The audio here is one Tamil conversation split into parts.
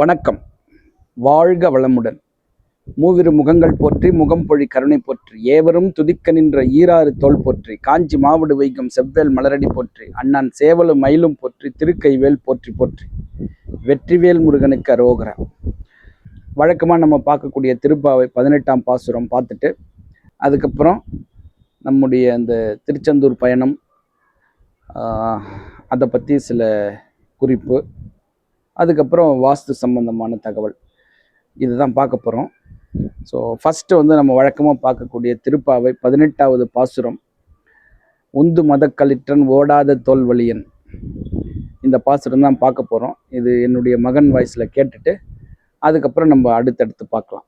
வணக்கம். வாழ்க வளமுடன். மூவிரு முகங்கள் போற்றி முகம் பொழி கருணை போற்றி. ஏவரும் துதிக்க நின்ற ஈராறு தோல் போற்றி. காஞ்சி மாவடு வைக்கும் செவ்வேல் மலரடி போற்றி. அண்ணன் சேவலும் மயிலும் போற்றி. திருக்கைவேல் போற்றி போற்றி. வெற்றிவேல் முருகனுக்கு அரோகர. வழக்கமாக நம்ம பார்க்கக்கூடிய திருப்பாவை பதினெட்டாம் பாசுரம் பார்த்துட்டு அதுக்கப்புறம் நம்முடைய அந்த திருச்செந்தூர் பயணம் அதை பற்றி சில குறிப்பு. அதுக்கப்புறம் வாஸ்து சம்பந்தமான தகவல். இதுதான் பார்க்க போகிறோம் ஸோ ஃபஸ்ட்டு வந்து நம்ம வழக்கமாக பார்க்கக்கூடிய திருப்பாவை பதினெட்டாவது பாசுரம். உந்து மதக்களிற்றன் ஓடாத தோல்வழியன் இந்த பாசுரம் தான் பார்க்க போகிறோம் இது என்னுடைய மகன் வாய்ஸில் கேட்டுட்டு அதுக்கப்புறம் நம்ம அடுத்தடுத்து பார்க்கலாம்.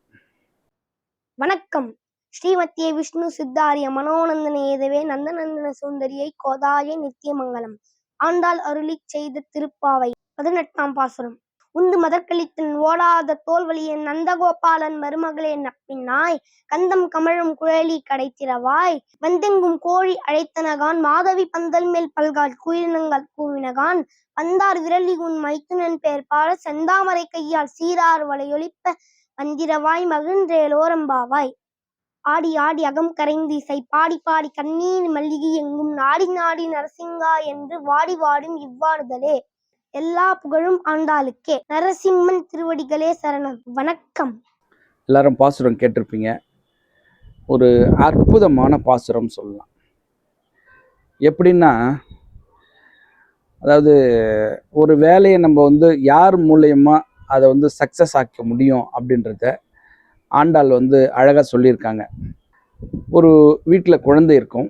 வணக்கம். ஸ்ரீமத்திய விஷ்ணு சித்தாரிய மனோநந்தன ஏதவே நந்தநந்தன சுந்தரியை கோதாய நித்தியமங்கலம். ஆண்டாள் அருளி செய்த திருப்பாவை. பதினெட்டாம் பாசுரம். உந்து மதக்களித்தன் ஓடாத தோல்வழியன் நந்தகோபாலன் மருமகளே நப்பினாய் கந்தம் கமழும் குழலி கடைத்திரவாய். வந்தெங்கும் கோழி அழைத்தனகான். மாதவி பந்தல் மேல் பல்கால் குயிலினங்கள் கூவினகான். பந்தார் விரலி உன் மைத்துனன் பேர் பாட செந்தாமரை கையால் சீரார் வளையொலிப்ப வந்திரவாய். மகிழ்ந்தேலோரம்பாவாய் ஆடி ஆடி அகம் கரைந்து இசை பாடி பாடி கண்ணீர் மல்லிகை எங்கும் நாடி நாடி நரசிங்கா என்று வாடி வாடும் இவ்வாறுதலே. எல்லா புகழும் ஆண்டாளுக்கே. நரசிம்மன் திருவடிகளே சரணம். வணக்கம். எல்லாரும் பாசுரம் கேட்டிருப்பீங்க. ஒரு அற்புதமான பாசுரம் சொல்லலாம். எப்படின்னா அதாவது ஒரு வேலையை நம்ம வந்து யார் மூலயமா அதை வந்து சக்ஸஸ் ஆக்க முடியும் அப்படின்றத ஆண்டாள் வந்து அழகாக சொல்லியிருக்காங்க. ஒரு வீட்டில் குழந்தை இருக்கும்.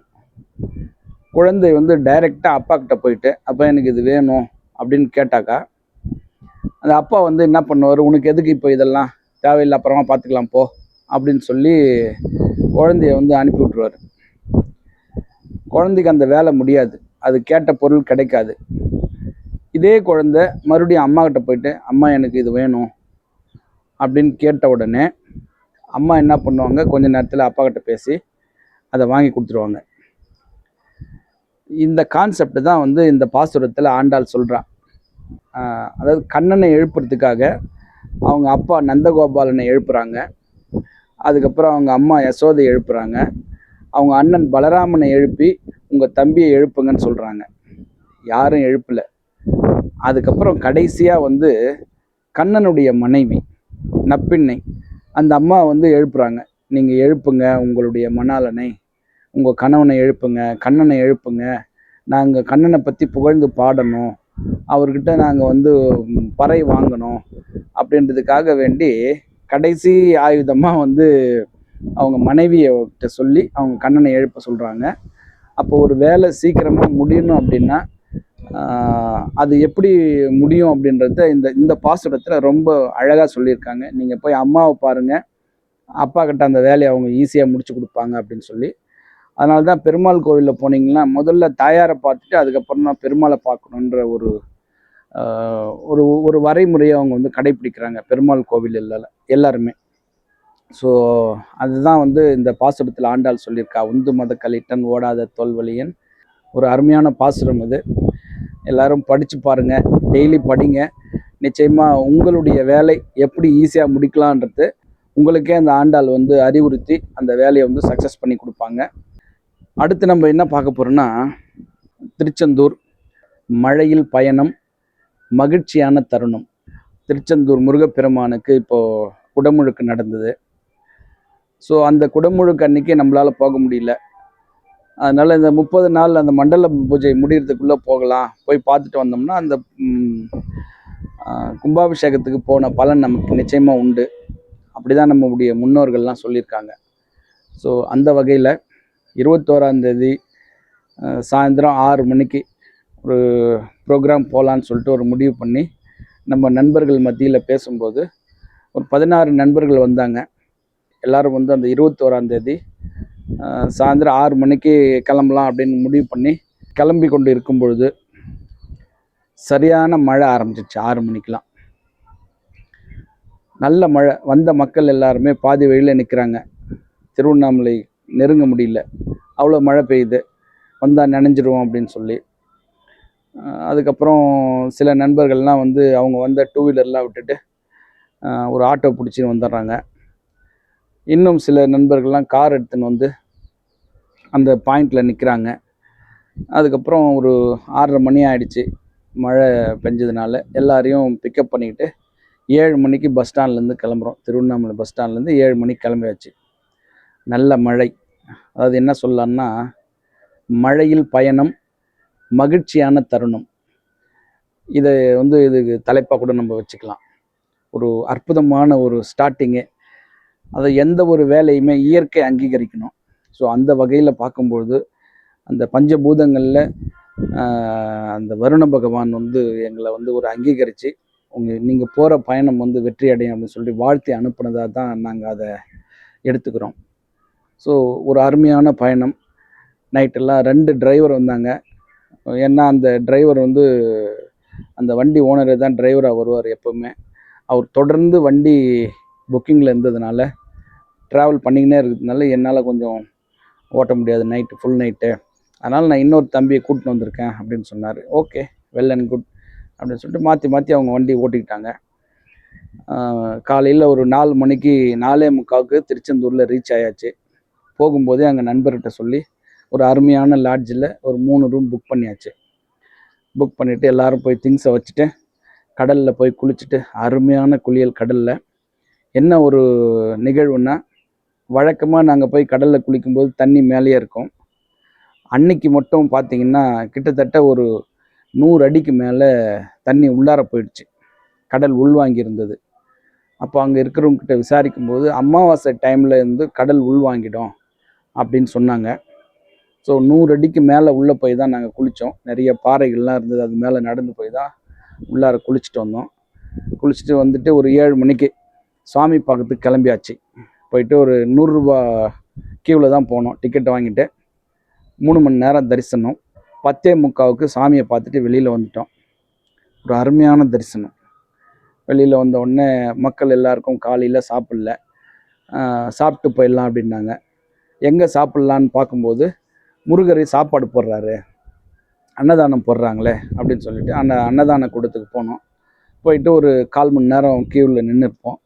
குழந்தை வந்து டைரெக்டாக அப்பா கிட்ட போயிட்டு அப்போ எனக்கு இது வேணும். அப்படின்னு கேட்டாக்கா அந்த அப்பா வந்து என்ன பண்ணுவார் உனக்கு எதுக்கு இப்போ இதெல்லாம்? தேவையில்லை அப்புறமா பார்த்துக்கலாம் போ அப்படின்னு சொல்லி குழந்தைய வந்து அனுப்பி விட்ருவார் குழந்தைக்கு அந்த வேலை முடியாது. அது கேட்ட பொருள் கிடைக்காது. இதே குழந்த மறுபடியும் அம்மா கிட்ட போயிட்டு அம்மா எனக்கு இது வேணும் அப்படின்னு கேட்ட உடனே அம்மா என்ன பண்ணுவாங்க கொஞ்ச நேரத்தில் அப்பா கிட்ட பேசி அதை வாங்கி கொடுத்துருவாங்க. இந்த கான்செப்ட் தான் வந்து இந்த பாசுரத்தில் ஆண்டாள் சொல்கிறான் அதாவது கண்ணனை எழுப்புறதுக்காக அவங்க அப்பா நந்தகோபாலனை எழுப்புறாங்க. அதுக்கப்புறம் அவங்க அம்மா யசோதை எழுப்புறாங்க. அவங்க அண்ணன் பலராமனை எழுப்பி உங்கள் தம்பியை எழுப்புங்கன்னு சொல்கிறாங்க யாரும் எழுப்பல. அதுக்கப்புறம் கடைசியாக வந்து கண்ணனுடைய மனைவி நப்பிண்ணை அந்த அம்மா வந்து எழுப்புறாங்க. நீங்கள் எழுப்புங்க உங்களுடைய மணாலனை உங்கள் கணவனை எழுப்புங்க கண்ணனை எழுப்புங்க. நாங்கள் கண்ணனை பற்றி புகழ்ந்து பாடணும். அவர்கிட்ட நாங்கள் வந்து பறை வாங்கணும் அப்படின்றதுக்காக வேண்டி கடைசி ஆயுதமாக வந்து அவங்க மனைவியிட்ட சொல்லி அவங்க கண்ணனை எழுப்ப சொல்கிறாங்க அப்போ ஒரு வேலை சீக்கிரமாக முடியணும் அப்படின்னா அது எப்படி முடியும் அப்படின்றத இந்த இந்த பாசுரத்தில் ரொம்ப அழகாக சொல்லியிருக்காங்க. நீங்கள் போய் அம்மாவை பாருங்கள் அப்பா கிட்ட அந்த வேலையை அவங்க ஈஸியாக முடிச்சு கொடுப்பாங்க அப்படின்னு சொல்லி. அதனால தான் பெருமாள் கோவிலில் போனீங்கன்னா முதல்ல தாயாரை பார்த்துட்டு அதுக்கப்புறம் தான் பெருமாளை பார்க்கணுன்ற ஒரு ஒரு ஒரு வரைமுறையை அவங்க வந்து கடைப்பிடிக்கிறாங்க பெருமாள் கோவில் எல்லா எல்லாருமே. ஸோ அதுதான் வந்து இந்த பாசுரத்தில் ஆண்டாள் சொல்லியிருக்கா உந்து மத கலிட்டன் ஓடாத தோல்வழியன் ஒரு அருமையான பாசுரம் இது எல்லாரும் படித்து பாருங்கள் டெய்லி படிங்க. நிச்சயமாக உங்களுடைய வேலை எப்படி ஈஸியாக முடிக்கலான்றது உங்களுக்கே அந்த ஆண்டாள் வந்து அறிவுறுத்தி அந்த வேலையை வந்து சக்ஸஸ் பண்ணி கொடுப்பாங்க. அடுத்து நம்ம என்ன பார்க்க போகிறோம்னா திருச்செந்தூர் மழையில் பயணம் மகிழ்ச்சியான தருணம். திருச்செந்தூர் முருகப்பெருமானுக்கு இப்போது குடமுழுக்கு நடந்தது. ஸோ அந்த குடமுழுக்கு அன்னைக்கு நம்மளால் போக முடியல. அதனால் இந்த முப்பது நாள் அந்த மண்டல பூஜை முடிகிறதுக்குள்ளே போகலாம். போய் பார்த்துட்டு வந்தோம்னா அந்த கும்பாபிஷேகத்துக்கு போன பலன் நமக்கு நிச்சயமாக உண்டு. அப்படி தான் நம்முடைய முன்னோர்கள்லாம் சொல்லியிருக்காங்க. ஸோ அந்த வகையில் இருபத்தோராந்தேதி சாயந்தரம் ஆறு மணிக்கு ஒரு ப்ரோக்ராம் போகலான்னு சொல்லிட்டு ஒரு முடிவு பண்ணி நம்ம நண்பர்கள் மத்தியில் பேசும்போது ஒரு பதினாறு நண்பர்கள் வந்தாங்க. எல்லோரும் வந்து அந்த இருபத்தோராந்தேதி சாயந்தரம் ஆறு மணிக்கு கிளம்பலாம் அப்படின்னு முடிவு பண்ணி கிளம்பி கொண்டு இருக்கும் பொழுது சரியான மழை ஆரம்பிச்சிச்சு ஆறு மணிக்கெலாம் நல்ல மழை வந்த மக்கள் எல்லாருமே பாதி வழியில் நிற்கிறாங்க திருவண்ணாமலை நெருங்க முடியல. அவ்வளோ மழை பெய்யுது. வந்தால் நனைஞ்சிருவோம் அப்படின்னு சொல்லி. அதுக்கப்புறம் சில நண்பர்கள்லாம் வந்து அவங்க வந்த டூ வீலர்லாம் விட்டுட்டு ஒரு ஆட்டோ பிடிச்சின்னு வந்துடுறாங்க. இன்னும் சில நண்பர்கள்லாம் கார் எடுத்துன்னு வந்து அந்த பாயிண்டில் நிற்கிறாங்க அதுக்கப்புறம் ஒரு ஆறரை மணி ஆயிடுச்சு மழை பெஞ்சதுனால. எல்லாரையும் பிக்கப் பண்ணிக்கிட்டு ஏழு மணிக்கு பஸ் ஸ்டாண்ட்லேருந்து கிளம்புறோம். திருவண்ணாமலை பஸ் ஸ்டாண்ட்லேருந்து ஏழு மணிக்கு கிளம்பியாச்சு. நல்ல மழை. அதாவது என்ன சொல்லலாம்னா மழையில் பயணம் மகிழ்ச்சியான தருணம். இதை வந்து இதுக்கு தலைப்பாக கூட நம்ம வச்சுக்கலாம். ஒரு அற்புதமான ஒரு ஸ்டார்டிங்கு அதை எந்த ஒரு வேலையுமே இயற்கை அங்கீகரிக்கணும். ஸோ அந்த வகையில் பார்க்கும்பொழுது அந்த பஞ்சபூதங்களில் அந்த வருண பகவான் வந்து எங்களை வந்து ஒரு அங்கீகரித்து உங்கள் நீங்கள் போகிற பயணம் வந்து வெற்றி அடையும் அப்படின்னு சொல்லி வாழ்த்தி அனுப்புனதாக தான் நாங்கள் அதை எடுத்துக்கிறோம். ஸோ ஒரு அருமையான பயணம். நைட்டெல்லாம் ரெண்டு டிரைவர் வந்தாங்க. ஏன்னா அந்த டிரைவர் வந்து அந்த வண்டி ஓனரே தான் டிரைவராக வருவார் எப்போவுமே. அவர் தொடர்ந்து வண்டி புக்கிங்கில் இருந்ததுனால ட்ராவல் பண்ணிக்கினே இருக்கிறதுனால என்னால் கொஞ்சம் ஓட்ட முடியாது. நைட்டு ஃபுல் நைட்டு அதனால் நான் இன்னொரு தம்பியை கூட்டின்னு வந்திருக்கேன் அப்படின்னு சொன்னார். ஓகே வெல் அண்ட் குட் அப்படின்னு சொல்லிட்டு மாற்றி மாற்றி அவங்க வண்டி ஓட்டிக்கிட்டாங்க. காலையில் ஒரு நாலு மணிக்கு நாலே முக்காவுக்கு திருச்செந்தூரில் ரீச் ஆயாச்சு. போகும்போதே அங்கே நண்பர்கிட்ட சொல்லி ஒரு அருமையான லாட்ஜில் ஒரு மூணு ரூம் புக் பண்ணியாச்சு. புக் பண்ணிவிட்டு எல்லாரும் போய் திங்ஸை வச்சுட்டு கடலில் போய் குளிச்சுட்டு அருமையான குளியல் கடலில். என்ன ஒரு நிகழ்வுன்னா வழக்கமாக நாங்கள் போய் கடலில் குளிக்கும்போது தண்ணி மேலேயே இருக்கும். அன்னைக்கு மட்டும் பார்த்திங்கன்னா கிட்டத்தட்ட ஒரு நூறு அடிக்கு மேலே தண்ணி உள்ளார போயிடுச்சு. கடல் உள்வாங்கி இருந்தது. அப்போ அங்கே இருக்கிறவங்ககிட்ட விசாரிக்கும்போது அமாவாசை டைமில் இருந்து கடல் உள்வாங்கிடும். அப்படின்னு சொன்னாங்க. ஸோ நூறு அடிக்கு மேலே உள்ளே போய் தான் நாங்கள் குளித்தோம் நிறைய பாறைகள்லாம் இருந்தது. அது மேலே நடந்து போய் தான் உள்ளார குளிச்சுட்டு வந்தோம். குளிச்சுட்டு வந்துட்டு ஒரு ஏழு மணிக்கு சாமி பார்க்கறதுக்கு கிளம்பியாச்சு. போயிட்டு ஒரு நூறுரூபா கியூவில் தான் போனோம். டிக்கெட் வாங்கிட்டு மூணு மணி நேரம் தரிசனம். பத்தே முக்காவுக்கு சாமியை பார்த்துட்டு வெளியில் வந்துட்டோம். ஒரு அருமையான தரிசனம். வெளியில் வந்த உடனே மக்கள் எல்லாருக்கும் காலையில் சாப்பிடல. சாப்பிட்டு போயிடலாம் அப்படின்னாங்க. எங்கே சாப்பிட்லான்னு பார்க்கும்போது முருகரை சாப்பாடு போடுறாரு. அன்னதானம் போடுறாங்களே அப்படின்னு சொல்லிட்டு அந்த அன்னதான கூடத்துக்கு போனோம். போயிட்டு ஒரு கால் மணி நேரம் கியூவில் நின்றுப்போம்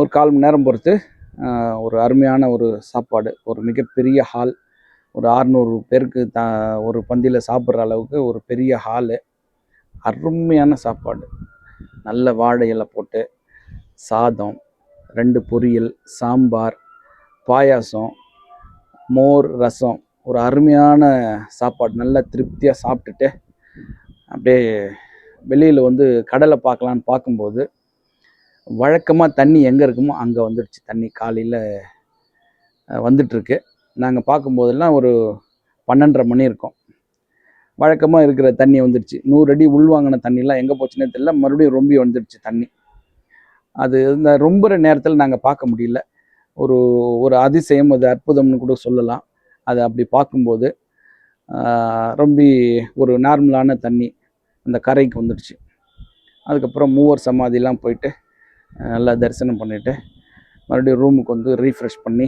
ஒரு கால் மணி நேரம் பொறுத்து ஒரு அருமையான ஒரு சாப்பாடு ஒரு மிகப்பெரிய ஹால் ஒரு ஆறுநூறு பேருக்கு த ஒரு பந்தியில் சாப்பிட்ற அளவுக்கு ஒரு பெரிய ஹாலு அருமையான சாப்பாடு. நல்ல வாழை இலை போட்டு சாதம் ரெண்டு பொரியல் சாம்பார் பாயாசம் மோர் ரசம் ஒரு அருமையான சாப்பாடு நல்லா திருப்தியாக சாப்பிட்டுட்டு அப்படியே வெளியில் வந்து கடலை பார்க்கலான்னு பார்க்கும்போது வழக்கமாக தண்ணி எங்கே இருக்குமோ அங்கே வந்துடுச்சு தண்ணி காலையில் வந்துட்டுருக்கு. நாங்கள் பார்க்கும்போதெல்லாம் ஒரு பன்னெண்டரை மணி இருக்கும். வழக்கமாக இருக்கிற தண்ணி வந்துடுச்சு நூறு அடி உள்வாங்கின தண்ணிலாம் எங்கே போச்சுன்னே தெரியல. மறுபடியும் ரொம்பி வந்துடுச்சு தண்ணி. அது இந்த ரொம்ப நேரத்தில் நாங்கள் பார்க்க முடியல. ஒரு ஒரு அதிசயம் அது அற்புதம்னு கூட சொல்லலாம். அதை அப்படி பார்க்கும்போது ரொம்ப ரொம்பி ஒரு நார்மலான தண்ணி அந்த கரைக்கு வந்துடுச்சு. அதுக்கப்புறம் மூவர் சமாதிலாம் போயிட்டு நல்லா தரிசனம் பண்ணிவிட்டு மறுபடியும் ரூமுக்கு வந்து ரீஃப்ரெஷ் பண்ணி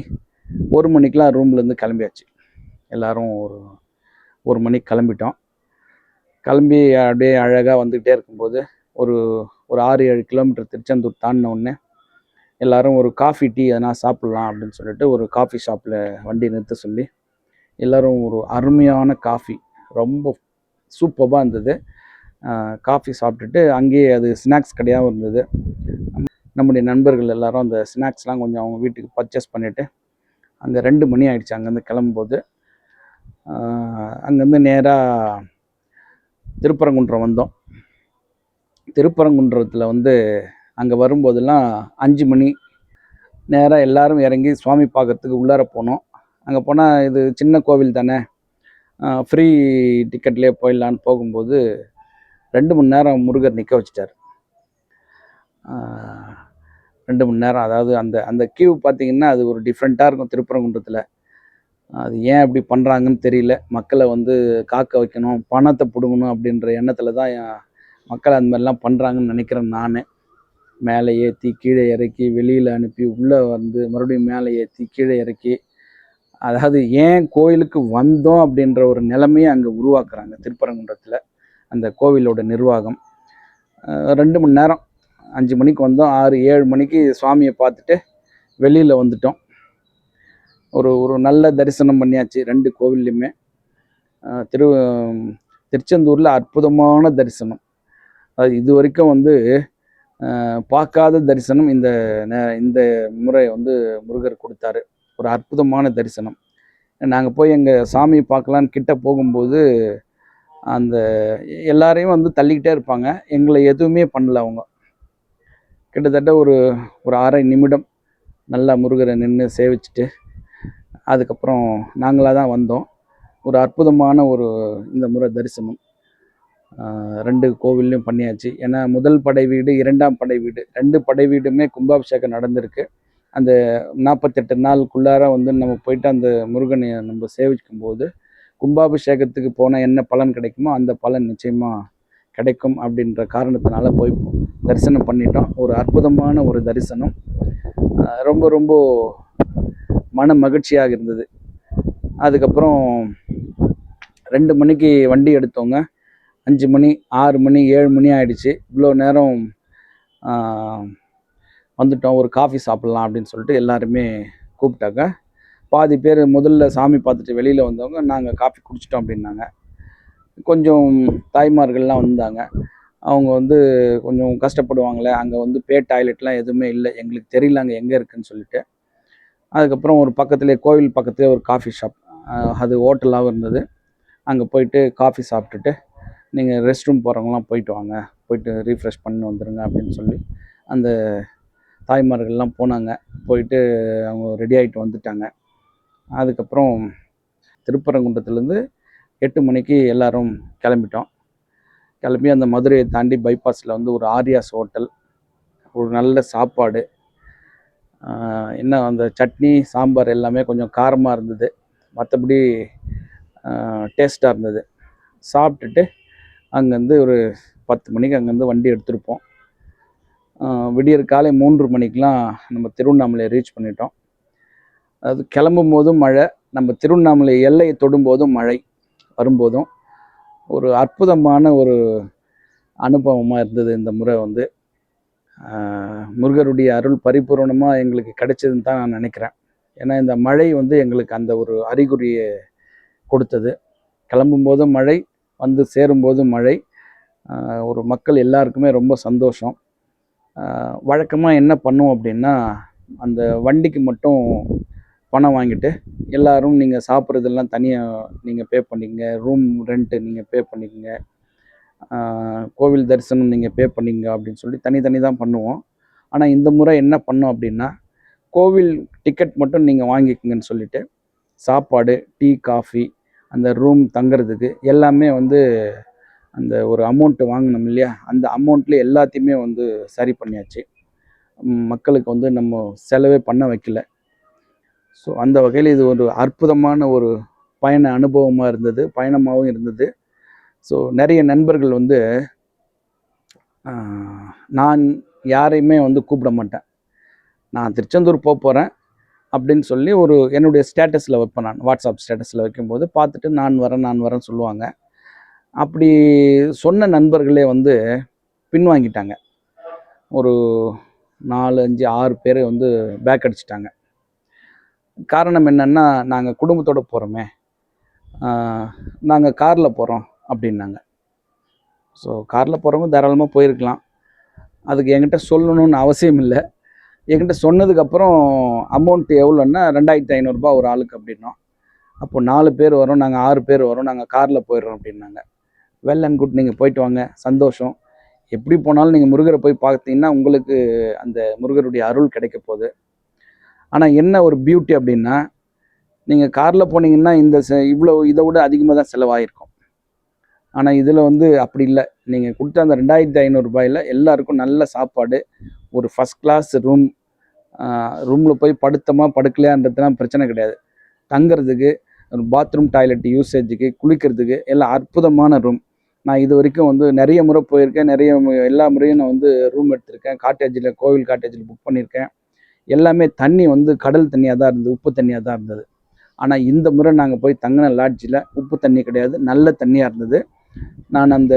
ஒரு மணிக்கெலாம் ரூம்லேருந்து கிளம்பியாச்சு. எல்லாரும் ஒரு ஒரு மணிக்கு கிளம்பிட்டோம். கிளம்பி அப்படியே அழகாக வந்துக்கிட்டே இருக்கும்போது ஒரு ஒரு ஆறு ஏழு கிலோமீட்டர் திருச்செந்தூர் தாண்டின உடனே எல்லாரும் ஒரு காஃபி டீ எதனா சாப்பிட்லாம் அப்படின்னு சொல்லிட்டு ஒரு காஃபி ஷாப்பில் வண்டி நிறுத்த சொல்லி எல்லோரும் ஒரு அருமையான காஃபி ரொம்ப சூப்பராக இருந்தது. காஃபி சாப்பிட்டுட்டு அங்கேயே அது ஸ்நாக்ஸ் கடையாகவும் இருந்தது. நம்முடைய நண்பர்கள் எல்லாரும் அந்த ஸ்நாக்ஸ்லாம் கொஞ்சம் அவங்க வீட்டுக்கு பர்ச்சேஸ் பண்ணிவிட்டு அங்கே ரெண்டு மணி ஆகிடுச்சு அங்கேருந்து கிளம்பும்போது. அங்கேருந்து நேராக திருப்பரங்குன்றம் வந்தோம். திருப்பரங்குன்றத்தில் வந்து அங்கே வரும்போதெல்லாம் அஞ்சு மணி நேராக எல்லாரும் இறங்கி சுவாமி பார்க்கறதுக்கு உள்ளார போனோம். அங்கே போனால் இது சின்ன கோவில் தானே? ஃப்ரீ டிக்கெட்லேயே போயிடலான்னு போகும்போது ரெண்டு மணி நேரம் முருகர் நிற்க வச்சிட்டார். ரெண்டு மணி நேரம். அதாவது அந்த அந்த கியூ பார்த்தீங்கன்னா அது ஒரு டிஃப்ரெண்ட்டாக இருக்கும் திருப்பரங்குன்றத்தில். அது ஏன் அப்படி பண்ணுறாங்கன்னு தெரியல. மக்களை வந்து காக்க வைக்கணும் பணத்தை பிடுங்கணும் அப்படின்ற எண்ணத்தில் தான் மக்களை அந்த மாதிரிலாம் பண்ணுறாங்கன்னு நினைக்கிறேன் நான். மேலே ஏற்றி கீழே இறக்கி வெளியில் அனுப்பி உள்ளே வந்து மறுபடியும் மேலே ஏற்றி கீழே இறக்கி அதாவது ஏன் கோயிலுக்கு வந்தோம் அப்படின்ற ஒரு நிலைமையை அங்கே உருவாக்குறாங்க திருப்பரங்குன்றத்தில் அந்த கோவிலோட நிர்வாகம். ரெண்டு மணி நேரம் அஞ்சு மணிக்கு வந்தோம் ஆறு ஏழு மணிக்கு சுவாமியை பார்த்துட்டு வெளியில் வந்துட்டோம். ஒரு ஒரு நல்ல தரிசனம் பண்ணியாச்சு ரெண்டு கோவில்லையுமே. திரு திருச்செந்தூரில் அற்புதமான தரிசனம். அது இது வரைக்கும் வந்து பார்க்காத தரிசனம் இந்த நே- இந்த முறை வந்து முருகர் கொடுத்தாரு. ஒரு அற்புதமான தரிசனம். நாங்கள் போய் எங்கள் சாமியை பார்க்கலான்னு கிட்ட போகும்போது அந்த எல்லாரையும் வந்து தள்ளிக்கிட்டே இருப்பாங்க. எங்களை எதுவுமே பண்ணல அவங்க. கிட்டத்தட்ட ஒரு ஒரு அரை நிமிடம் நல்லா முருகரை நின்று சேவிச்சுட்டு அதுக்கப்புறம் நாங்களாக தான் வந்தோம். ஒரு அற்புதமான ஒரு இந்த முறை தரிசனம். ரெண்டு கோவில்லையும் பண்ணியாச்சு. ஏன்னா முதல் படை வீடு இரண்டாம் படை வீடு. ரெண்டு படை வீடுமே கும்பாபிஷேகம் நடந்திருக்கு. அந்த நாற்பத்தெட்டு நாளுக்குள்ளார வந்து நம்ம போயிட்டு அந்த முருகனை நம்ம சேவிக்கும் போது கும்பாபிஷேகத்துக்கு போனால் என்ன பலன் கிடைக்குமோ அந்த பலன் நிச்சயமாக கிடைக்கும் அப்படின்ற காரணத்தினால போய் தரிசனம் பண்ணிட்டோம். ஒரு அற்புதமான ஒரு தரிசனம். ரொம்ப ரொம்ப மன மகிழ்ச்சியாக இருந்தது. அதுக்கப்புறம் ரெண்டு மணிக்கு வண்டி எடுத்தோங்க. அஞ்சு மணி ஆறு மணி ஏழு மணி ஆயிடுச்சு. இவ்வளோ நேரம் வந்துட்டோம். ஒரு காஃபி சாப்பிட்லாம் அப்படின்னு சொல்லிட்டு எல்லாருமே கூப்பிட்டாங்க. பாதி பேர் முதல்ல சாமி பார்த்துட்டு வெளியில் வந்தவங்க நாங்கள் காஃபி குடிச்சிட்டோம் அப்படின்னாங்க. கொஞ்சம் தாய்மார்கள்லாம் வந்தாங்க. அவங்க வந்து கொஞ்சம் கஷ்டப்படுவாங்களே அங்கே வந்து பே டாய்லெட்லாம் எதுவுமே இல்லை. எங்களுக்கு தெரியல அங்கே எங்கே இருக்குன்னு சொல்லிட்டு. அதுக்கப்புறம் ஒரு பக்கத்துலேயே கோவில் பக்கத்துலேயே ஒரு காஃபி ஷாப் அது ஹோட்டலாகவும் இருந்தது. அங்கே போயிட்டு காஃபி சாப்பிட்டுட்டு நீங்கள் ரெஸ்ட் ரூம் போகிறவங்களாம் போயிட்டு வாங்க. போயிட்டு ரீஃப்ரெஷ் பண்ணி வந்துடுங்க அப்படின்னு சொல்லி அந்த தாய்மார்கள்லாம் போனாங்க. போயிட்டு அவங்க ரெடி ஆகிட்டு வந்துட்டாங்க. அதுக்கப்புறம் திருப்பரங்குன்றத்துலேருந்து எட்டு மணிக்கு எல்லோரும் கிளம்பிட்டோம். கிளம்பி அந்த மதுரையை தாண்டி பைபாஸில் வந்து ஒரு ஆரியாஸ் ஹோட்டல் ஒரு நல்ல சாப்பாடு என்ன அந்த சட்னி சாம்பார் எல்லாமே கொஞ்சம் காரமாக இருந்தது. மற்றபடி டேஸ்ட்டாக இருந்தது. சாப்பிட்டுட்டு அங்கேருந்து ஒரு பத்து மணிக்கு அங்கேருந்து வண்டி எடுத்திருப்போம். விடியற் காலை மூன்று மணிக்கெலாம் நம்ம திருவண்ணாமலையை ரீச் பண்ணிட்டோம். அதாவது கிளம்பும் போதும் மழை நம்ம திருவண்ணாமலை எல்லையை தொடும்போதும் மழை வரும்போதும் ஒரு அற்புதமான ஒரு அனுபவமாக இருந்தது இந்த முறை வந்து. முருகருடைய அருள் பரிபூரணமாக எங்களுக்கு கிடைச்சதுன்னு தான் நான் நினைக்கிறேன். ஏன்னா இந்த மழை வந்து எங்களுக்கு அந்த ஒரு அறிகுறியை கொடுத்தது. கிளம்பும் போதும் மழை வந்து சேரும்போது மழை. ஒரு மக்கள் எல்லாருக்குமே ரொம்ப சந்தோஷம். வழக்கமாக என்ன பண்ணுவோம் அப்படின்னா அந்த வண்டிக்கு மட்டும் பணம் வாங்கிட்டு எல்லோரும் நீங்கள் சாப்பிட்றதெல்லாம் தனியாக நீங்கள் பே பண்ணிக்கங்க. ரூம் ரெண்ட்டு நீங்கள் பே பண்ணிக்கங்க. கோவில் தரிசனம் நீங்கள் பே பண்ணிக்கங்க அப்படின்னு சொல்லி தனித்தனி தான் பண்ணுவோம். ஆனால் இந்த முறை என்ன பண்ணோம் அப்படின்னா கோவில் டிக்கெட் மட்டும் நீங்கள் வாங்கிக்கங்கன்னு சொல்லிட்டு சாப்பாடு டீ காஃபி அந்த ரூம் தங்குறதுக்கு எல்லாமே வந்து அந்த ஒரு அமௌண்ட்டு வாங்கினோம் இல்லையா? அந்த அமௌண்ட்லேயே எல்லாத்தையுமே வந்து சரி பண்ணியாச்சு. மக்களுக்கு வந்து நம்ம செலவே பண்ண வைக்கல. ஸோ அந்த வகையில் இது ஒரு அற்புதமான ஒரு பயண அனுபவமாக இருந்தது பயணமாகவும் இருந்தது. ஸோ நிறைய நண்பர்கள் வந்து நான் யாரையுமே வந்து கூப்பிட மாட்டேன். நான் திருச்செந்தூர் போக போகிறேன் அப்படின்னு சொல்லி ஒரு என்னுடைய ஸ்டேட்டஸில் வைப்பேன் நான். வாட்ஸ்அப் ஸ்டேட்டஸில் வைக்கும்போது பார்த்துட்டு நான் வரேன் நான் வரேன்னு சொல்லுவாங்க. அப்படி சொன்ன நண்பர்களே வந்து பின்வாங்கிட்டாங்க. ஒரு நாலு அஞ்சு ஆறு பேர் வந்து பேக் அடிச்சிட்டாங்க. காரணம் என்னென்னா நாங்கள் குடும்பத்தோடு போகிறோமே நாங்கள் காரில் போகிறோம் அப்படின்னாங்க. ஸோ காரில் போகிறவங்க தாராளமாக போயிருக்கலாம். அதுக்கு என்கிட்ட சொல்லணும்னு அவசியம் இல்லை. என்கிட்ட சொன்னதுக்கப்புறம் அமௌண்ட் எவ்வளோன்னா ரெண்டாயிரத்தி ஐநூறுரூபா ஒரு ஆளுக்கு அப்படின்னோம். அப்போ நாலு பேர் வரோம் நாங்கள் ஆறு பேர் வரோம் நாங்கள் காரில் போயிடுறோம் அப்படின்னாங்க. வெல் அண்ட் குட் நீங்கள் போயிட்டு வாங்க சந்தோஷம். எப்படி போனாலும் நீங்கள் முருகரை போய் பார்த்தீங்கன்னா உங்களுக்கு அந்த முருகருடைய அருள் கிடைக்க போகுது. ஆனால் என்ன ஒரு பியூட்டி அப்படின்னா நீங்கள் காரில் போனீங்கன்னா இந்த இவ்வளோ இதை விட அதிகமாக தான் செலவாயிருக்கும். ஆனால் இதில் வந்து அப்படி இல்லை. நீங்கள் கொடுத்த அந்த ரெண்டாயிரத்தி ஐநூறுரூபாயில் எல்லாருக்கும் நல்ல சாப்பாடு ஒரு ஃபஸ்ட் கிளாஸ் ரூம் ரூமில் போய் படுத்தமா படுக்கலையான்றதுலாம் பிரச்சனை கிடையாது. தங்குறதுக்கு பாத்ரூம் டாய்லெட் யூசேஜுக்கு குளிக்கிறதுக்கு எல்லாம் அற்புதமான ரூம் நான் இது வரைக்கும் வந்து நிறைய முறை போயிருக்கேன். நிறைய எல்லா முறையும் நான் வந்து ரூம் எடுத்திருக்கேன். காட்டேஜில் கோவில் காட்டேஜில் புக் பண்ணியிருக்கேன். எல்லாமே தண்ணி வந்து கடல் தண்ணியாக தான் இருந்தது உப்பு தண்ணியாக தான் இருந்தது. ஆனால் இந்த முறை நாங்கள் போய் தங்கின லாட்ஜில் உப்பு தண்ணி கிடையாது. நல்ல தண்ணியாக இருந்தது. நான் அந்த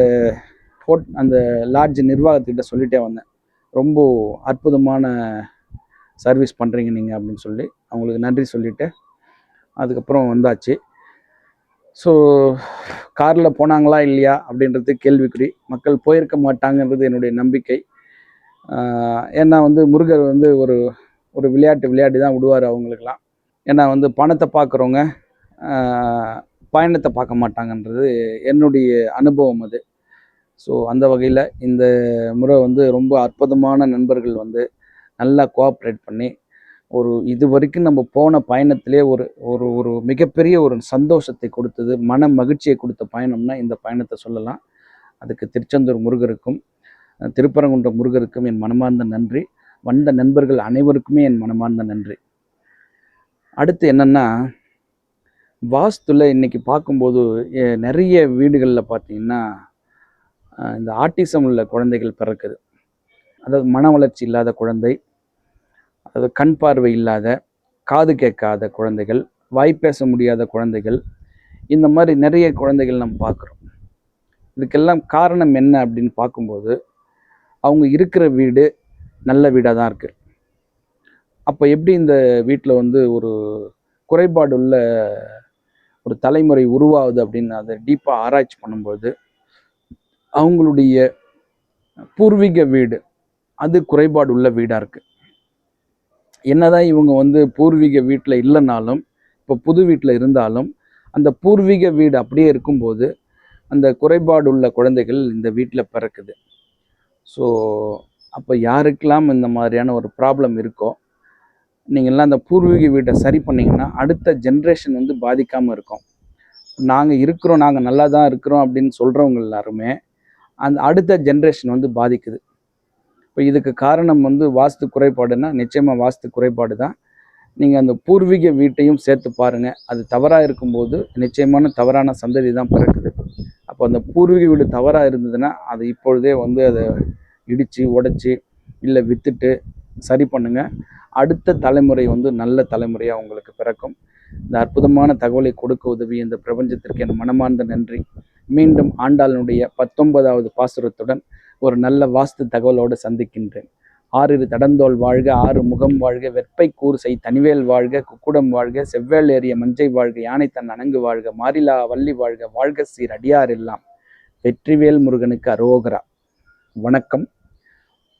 ஹோட் அந்த லாட்ஜ் நிர்வாகத்துக்கிட்ட சொல்லிட்டே வந்தேன். ரொம்ப அற்புதமான சர்வீஸ் பண்ணுறீங்க நீங்கள் அப்படின்னு சொல்லி. அவங்களுக்கு நன்றி சொல்லிவிட்டு அதுக்கப்புறம் வந்தாச்சு. ஸோ காரில் போனாங்களா இல்லையா அப்படின்றது கேள்விக்குறி. மக்கள் போயிருக்க மாட்டாங்கன்றது என்னுடைய நம்பிக்கை. ஏன்னா வந்து முருகர் வந்து ஒரு ஒரு விளையாட்டு விளையாடி தான் விடுவார் அவங்களுக்கெல்லாம். ஏன்னா வந்து பணத்தை பார்க்குறவங்க பயணத்தை பார்க்க மாட்டாங்கன்றது என்னுடைய அனுபவம் அது. ஸோ அந்த வகையில் இந்த முறை வந்து ரொம்ப அற்புதமான நண்பர்கள் வந்து நல்லா கோஆப்ரேட் பண்ணி ஒரு இது வரைக்கும் நம்ம போன பயணத்திலே ஒரு ஒரு ஒரு மிகப்பெரிய ஒரு சந்தோஷத்தை கொடுத்தது மன மகிழ்ச்சியை கொடுத்த பயணம்னா இந்த பயணத்தை சொல்லலாம். அதுக்கு திருச்செந்தூர் முருகருக்கும் திருப்பரங்குன்ற முருகருக்கும் என் மனமார்ந்த நன்றி. வந்த நண்பர்கள் அனைவருக்குமே என் மனமார்ந்த நன்றி. அடுத்து என்னென்னா வாஸ்துல இன்றைக்கி பார்க்கும்போது நிறைய வீடுகளில் பார்த்தீங்கன்னா இந்த ஆட்டிசம் உள்ள குழந்தைகள் பிறக்குது. அதாவது மன வளர்ச்சி இல்லாத குழந்தை அது கண் பார்வை இல்லாத காது கேட்காத குழந்தைகள் வாய் பேச முடியாத குழந்தைகள் இந்த மாதிரி நிறைய குழந்தைகள் நம்ம பார்க்குறோம். இதுக்கெல்லாம் காரணம் என்ன அப்படின்னு பார்க்கும்போது அவங்க இருக்கிற வீடு நல்ல வீடாக தான் இருக்குது அப்போ எப்படி இந்த வீட்டில் வந்து ஒரு குறைபாடு உள்ள ஒரு தலைமுறை உருவாகுது அப்படின்னு அதை டீப்பாக ஆராய்ச்சி பண்ணும்போது அவங்களுடைய பூர்வீக வீடு அது குறைபாடு உள்ள வீடாக இருக்குது என்னதான் இவங்க வந்து பூர்வீக வீட்டில் இல்லைனாலும் இப்போ புது வீட்டில் இருந்தாலும் அந்த பூர்வீக வீடு அப்படியே இருக்கும்போது அந்த குறைபாடு உள்ள குழந்தைகள் இந்த வீட்டில் பிறக்குது. ஸோ அப்போ யாருக்கெல்லாம் இந்த மாதிரியான ஒரு ப்ராப்ளம் இருக்கோ நீங்கள்லாம் அந்த பூர்வீக வீட்டை சரி பண்ணிங்கன்னா அடுத்த ஜென்ரேஷன் வந்து பாதிக்காமல் இருக்கும். நாங்கள் இருக்கிறோம் நாங்கள் நல்லா தான் இருக்கிறோம் அப்படின்னு சொல்கிறவங்க எல்லாருமே அந்த அடுத்த ஜென்ரேஷன் வந்து பாதிக்குது. இப்போ இதுக்கு காரணம் வந்து வாஸ்து குறைபாடுன்னா நிச்சயமாக வாஸ்து குறைபாடு தான் நீங்கள் அந்த பூர்வீக வீட்டையும் சேர்த்து பாருங்கள் அது தவறாக இருக்கும்போது நிச்சயமான தவறான சந்ததி தான் பிறக்குது. அப்போ அந்த பூர்வீக வீடு தவறாக இருந்ததுன்னா அது இப்பொழுதே வந்து அதை இடித்து உடச்சி இல்லை விற்றுட்டு சரி பண்ணுங்க. அடுத்த தலைமுறை வந்து நல்ல தலைமுறையாக உங்களுக்கு பிறக்கும். இந்த அற்புதமான தகவலை கொடுக்க உதவி இந்த பிரபஞ்சத்திற்கு என் மனமார்ந்த நன்றி. மீண்டும் ஆண்டாளனுடைய பத்தொன்பதாவது பாசுரத்துடன் ஒரு நல்ல வாஸ்து தகவலோடு சந்திக்கின்றேன். ஆறிரு தடந்தோல் வாழ்க ஆறு முகம் வாழ்க வெப்பை கூர் தனிவேல் வாழ்க குக்குடம் வாழ்க செவ்வேல் ஏறிய மஞ்சை வாழ்க யானை தன் அணங்கு வாழ்க மாரிலா வள்ளி வாழ்க வாழ்க சீர் அடியார் எல்லாம். வெற்றிவேல் முருகனுக்கு அரோகரா. வணக்கம்.